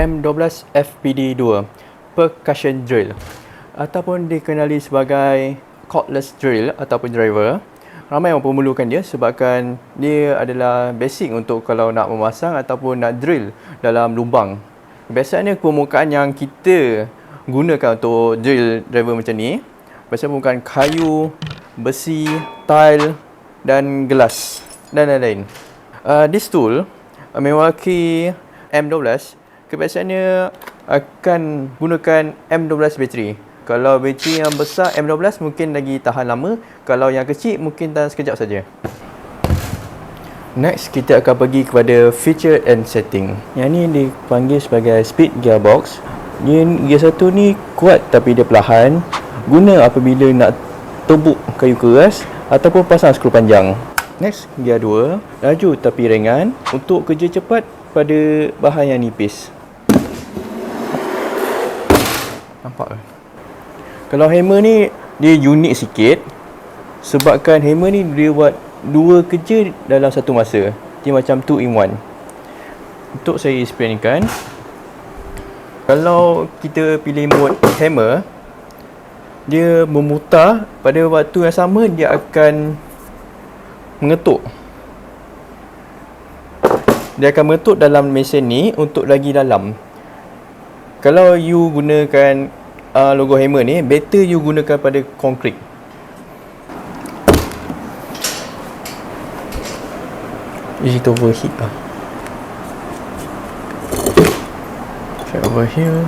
M12 FPD2 percussion drill ataupun dikenali sebagai cordless drill ataupun driver. Ramai orang memerlukan dia sebabkan dia adalah basic untuk kalau nak memasang ataupun nak drill dalam lubang. Biasanya permukaan yang kita gunakan untuk drill driver macam ni biasanya permukaan kayu, besi, tile dan gelas dan lain-lain. Uh, this tool uh, mewakili M12 kebiasaannya akan gunakan M12 bateri. Kalau bateri yang besar M12 mungkin lagi tahan lama, kalau yang kecil mungkin tahan sekejap saja. Next kita akan pergi kepada feature and setting. Yang ni dipanggil sebagai speed gearbox. Gear satu ni kuat tapi dia perlahan. Guna apabila nak tebuk kayu keras ataupun pasang skru panjang. Next, gear 2, laju tapi ringan untuk kerja cepat pada bahan yang nipis. Nampak ke? Kalau hammer ni dia unik sikit sebabkan hammer ni dia buat dua kerja dalam satu masa. Dia macam two in one. Untuk saya explainkan kalau kita pilih mode hammer dia memutar pada waktu yang sama dia akan mengetuk dia akan mengetuk dalam mesin ni untuk lagi dalam kalau you gunakan uh, logo hammer ni better you gunakan pada konkrit is it overheat lah check over here